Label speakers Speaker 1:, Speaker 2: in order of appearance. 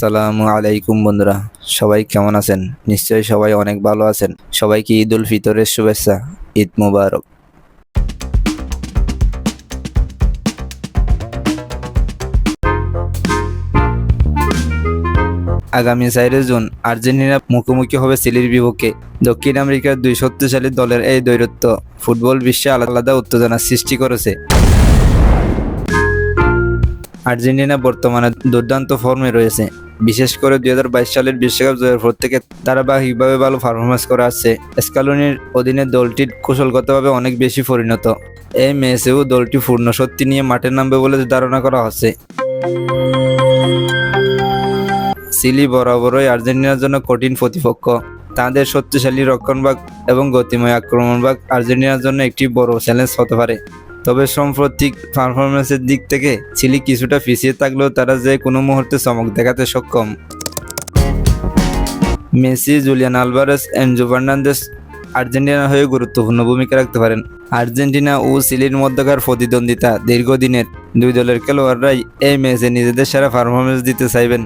Speaker 1: আসসালামু আলাইকুম বন্ধুরা। সবাই কেমন আছেন? নিশ্চয়ই সবাই অনেক ভালো আছেন। সবাইকে ঈদ উল ফিতরের শুভেচ্ছা, ঈদ মুবারক। আগামী চারে জুন আর্জেন্টিনা মুখোমুখি হবে চিলির বিপক্ষে। দক্ষিণ আমেরিকার দুই শক্তিশালী দলের এই দৈরত্ব ফুটবল বিশ্বে আলাদা উত্তেজনা সৃষ্টি করেছে। আর্জেন্টিনা বর্তমানে দুর্দান্ত ফর্মে রয়েছে। বিশেষ করে দুই হাজার বাইশ সালের বিশ্বকাপ জয়ের পর থেকে ধারাবাহিকভাবে ভালো পারফরমেন্স করে আসছে। স্কালোনির অধীনে দলটি কৌশলগতভাবে অনেক বেশি পরিণত। এই ম্যাচেও দলটি পূর্ণ সত্যি নিয়ে মাঠে নামবে বলে ধারণা করা হচ্ছে। সিলি বরাবরই আর্জেন্টিনার জন্য কঠিন প্রতিপক্ষ। তাদের শক্তিশালী রক্ষণভাগ এবং গতিময় আক্রমণভাগ আর্জেন্টিনার জন্য একটি বড় চ্যালেঞ্জ হতে পারে। তবে সাম্প্রতিক পারফরমেন্সের দিক থেকে চিলি কিছুটা পিছিয়ে থাকলেও তারা যে কোনো মুহূর্তে চমক দেখাতে সক্ষম। Messi, Julian Alvarez, Enzo Fernandez Argentina হয়ে গুরুত্বপূর্ণ ভূমিকা রাখতে পারেন। আর্জেন্টিনা ও চিলির মধ্যকার প্রতিদ্বন্দ্বিতা দীর্ঘদিনের। দুই দলের খেলোয়াড়রাই এই ম্যাচে নিজেদের সেরা পারফরমেন্স দিতে চাইবেন।